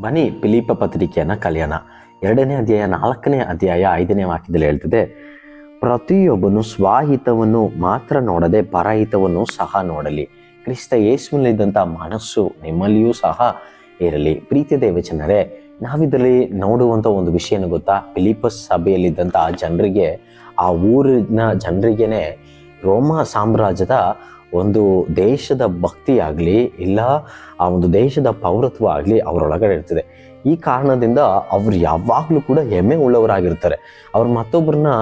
ಬನ್ನಿ ಪಿಲೀಪ ಪತ್ರಿಕೆಯನ್ನು ಕಲಿಯೋಣ. ಎರಡನೇ ಅಧ್ಯಾಯ, ನಾಲ್ಕನೇ ಅಧ್ಯಾಯ, ಐದನೇ ವಾಕ್ಯದಲ್ಲಿ ಹೇಳ್ತಿದೆ, ಪ್ರತಿಯೊಬ್ಬನು ಸ್ವಹಿತವನ್ನು ಮಾತ್ರ ನೋಡದೆ ಪರಹಿತವನ್ನು ಸಹ ನೋಡಲಿ. ಕ್ರಿಸ್ತ ಯೇಸುವಿನಲ್ಲಿದ್ದಂಥ ಮನಸ್ಸು ನಿಮ್ಮಲ್ಲಿಯೂ ಸಹ ಇರಲಿ. ಪ್ರೀತಿಯ ದೇವಚನರೇ ನಾವಿದರಲ್ಲಿ ನೋಡುವಂಥ ಒಂದು ವಿಷಯ ಗೊತ್ತಾ? ಫಿಲಿಪಸ್ ಸಭೆಯಲ್ಲಿದ್ದಂಥ ಜನರಿಗೆ, ಆ ಊರಿನ ಜನರಿಗೇನೆ ರೋಮ ಸಾಮ್ರಾಜ್ಯದ ಒಂದು ದೇಶದ ಭಕ್ತಿ ಆಗಲಿ ಇಲ್ಲ, ಆ ಒಂದು ದೇಶದ ಪೌರತ್ವ ಆಗಲಿ ಅವರೊಳಗಡೆ ಇರ್ತದೆ. ಈ ಕಾರಣದಿಂದ ಅವರು ಯಾವಾಗಲೂ ಕೂಡ ಹೆಮ್ಮೆ ಉಳ್ಳವರಾಗಿರ್ತಾರೆ. ಅವ್ರು ಮತ್ತೊಬ್ಬರನ್ನ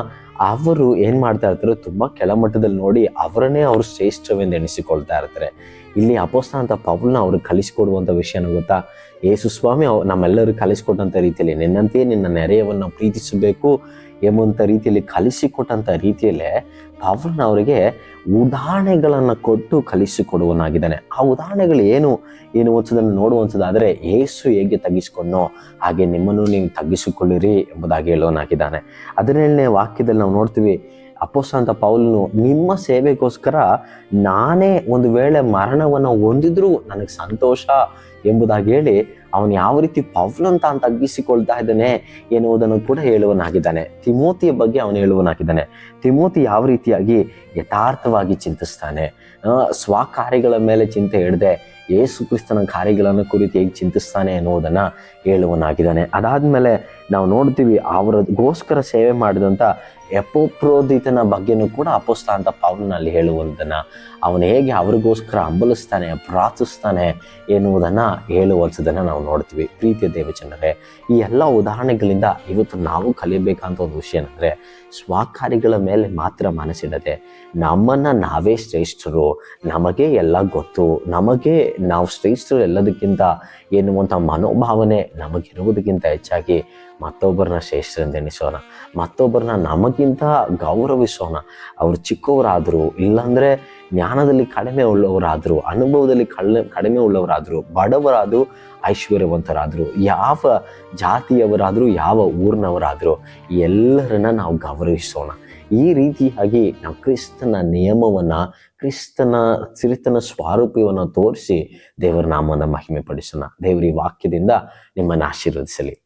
ಅವರು ಏನು ಮಾಡ್ತಾ ಇರ್ತಾರೆ ತುಂಬ ಕೆಳಮಟ್ಟದಲ್ಲಿ ನೋಡಿ ಅವರನ್ನೇ ಅವರು ಶ್ರೇಷ್ಠವೆಂದು ಎಣಿಸಿಕೊಳ್ತಾ ಇರ್ತಾರೆ. ಇಲ್ಲಿ ಅಪೋಸ್ತ ಅಂತ ಪೌಲ್ನ ಅವ್ರಿಗೆ ಕಲಿಸಿಕೊಡುವಂಥ ವಿಷಯನ ಗೊತ್ತಾ? ಯೇಸು ಸ್ವಾಮಿ ಅವ್- ನಮ್ಮೆಲ್ಲರೂ ಕಲಿಸಿಕೊಟ್ಟಂಥ ರೀತಿಯಲ್ಲಿ ನಿನ್ನಂತೆಯೇ ನಿನ್ನ ನೆರೆಯವನ್ನು ಪ್ರೀತಿಸಬೇಕು ಎಂಬಂಥ ರೀತಿಯಲ್ಲಿ ಕಲಿಸಿಕೊಟ್ಟಂಥ ರೀತಿಯಲ್ಲೇ ಪೌಲ್ನ ಅವರಿಗೆ ಉದಾಹರಣೆಗಳನ್ನು ಕೊಟ್ಟು ಕಲಿಸಿಕೊಡುವನಾಗಿದ್ದಾನೆ. ಆ ಉದಾಹರಣೆಗಳು ಏನು? ಏನು ಒಂದ್ಸದನ್ನು ನೋಡುವಂಥದ್ದಾದರೆ ಏಸು ಹೇಗೆ ತಗ್ಗಿಸಿಕೊಂಡೋ ಹಾಗೆ ನಿಮ್ಮನ್ನು ನೀವು ತಗ್ಗಿಸಿಕೊಳ್ಳಿರಿ ಎಂಬುದಾಗಿ ಹೇಳುವನಾಗಿದ್ದಾನೆ. ಹದಿನೇಳನೇ ವಾಕ್ಯದಲ್ಲಿ ನಾವು ನೋಡ್ತೀವಿ ಅಪೋಸ ಅಂತ ಪೌಲ್ನು ನಿಮ್ಮ ಸೇವೆಗೋಸ್ಕರ ನಾನೇ ಒಂದು ವೇಳೆ ಮರಣವನ್ನು ಹೊಂದಿದ್ರೂ ನನಗೆ ಸಂತೋಷ. ಎಂಬುದಾಗಿ ಹೇಳಿ ಅವನು ಯಾವ ರೀತಿ ಪೌಲನ್ ಅಂತ ತಗ್ಗಿಸಿಕೊಳ್ತಾ ಇದ್ದಾನೆ ಎನ್ನುವುದನ್ನು ಕೂಡ ಹೇಳುವನಾಗಿದ್ದಾನೆ. ತಿಮೋತಿಯ ಬಗ್ಗೆ ಅವನು ಹೇಳುವನಾಗಿದ್ದಾನೆ. ತಿಮೋತಿ ಯಾವ ರೀತಿಯಾಗಿ ಯಥಾರ್ಥವಾಗಿ ಚಿಂತಿಸ್ತಾನೆ? ಸ್ವ ಸ್ವಕಾರ್ಯಗಳ ಮೇಲೆ ಚಿಂತೆ ಹಿಡದೆ ಯೇಸು ಕ್ರಿಸ್ತನ ಕಾರ್ಯಗಳನ್ನು ಕುರಿತು ಹೇಗೆ ಚಿಂತಿಸ್ತಾನೆ ಎನ್ನುವುದನ್ನು ಹೇಳುವನಾಗಿದ್ದಾನೆ. ಅದಾದ್ಮೇಲೆ ನಾವು ನೋಡ್ತೀವಿ ಅವರಗೋಸ್ಕರ ಸೇವೆ ಮಾಡಿದಂಥ ಎಪೋಪ್ರೋದಿತನ ಬಗ್ಗೆನೂ ಕೂಡ ಅಪೋಸ್ತ ಅಂತ ಪೌಲನಲ್ಲಿ ಹೇಳುವುದನ್ನ ಅವನು ಹೇಗೆ ಅವರಿಗೋಸ್ಕರ ಹಂಬಲಿಸ್ತಾನೆ, ಪ್ರಾರ್ಥಿಸ್ತಾನೆ ಎನ್ನುವುದನ್ನ ಹೇಳುವಂಥದ್ದನ್ನು ನಾವು ನೋಡ್ತೀವಿ. ಪ್ರೀತಿಯ ದೇವಚನರೇ ಈ ಎಲ್ಲ ಉದಾಹರಣೆಗಳಿಂದ ಇವತ್ತು ನಾವು ಕಲಿಯಬೇಕಂತ ಒಂದು ವಿಷಯ ಏನಂದರೆ ಸ್ವಕಾರ್ಯಗಳ ಮೇಲೆ ಮಾತ್ರ ಮನಸ್ಸಿಡದೆ ನಮ್ಮನ್ನು ನಾವೇ ಶ್ರೇಷ್ಠರು, ನಮಗೆ ಎಲ್ಲ ಗೊತ್ತು, ನಮಗೆ ನಾವು ಶ್ರೇಷ್ಠರು ಎಲ್ಲದಕ್ಕಿಂತ ಎನ್ನುವಂಥ ಮನೋಭಾವನೆ ನಮಗಿರುವುದಕ್ಕಿಂತ ಹೆಚ್ಚಾಗಿ ಮತ್ತೊಬ್ಬರನ್ನ ಶ್ರೇಷ್ಠರಿಂದ ಎಣಿಸೋಣ. ಮತ್ತೊಬ್ಬರನ್ನ ನಮಗಿಂತ ಗೌರವಿಸೋಣ. ಅವರು ಚಿಕ್ಕವರಾದರು, ಇಲ್ಲಾಂದ್ರೆ ಜ್ಞಾನದಲ್ಲಿ ಕಡಿಮೆ ಉಳ್ಳವರಾದರು, ಅನುಭವದಲ್ಲಿ ಕಳ್ಳ, ಕಡಿಮೆ ಉಳ್ಳವರಾದರು, ಬಡವರಾದರೂ, ಐಶ್ವರ್ಯವಂತರಾದರು, ಯಾವ ಜಾತಿಯವರಾದರೂ, ಯಾವ ಊರಿನವರಾದರೂ ಎಲ್ಲರನ್ನ ನಾವು ಗೌರವಿಸೋಣ. ಈ ರೀತಿಯಾಗಿ ನಾವು ಕ್ರಿಸ್ತನ ನಿಯಮವನ್ನು, ಕ್ರಿಸ್ತನ ಸಿರಿತನ ಸ್ವಾರೂಪ್ಯವನ್ನು ತೋರಿಸಿ ದೇವರ ನಾಮನ ಮಹಿಮೆ ಪಡಿಸೋಣ ದೇವರ ವಾಕ್ಯದಿಂದ ನಿಮ್ಮನ್ನು ಆಶೀರ್ವದಿಸಲಿ.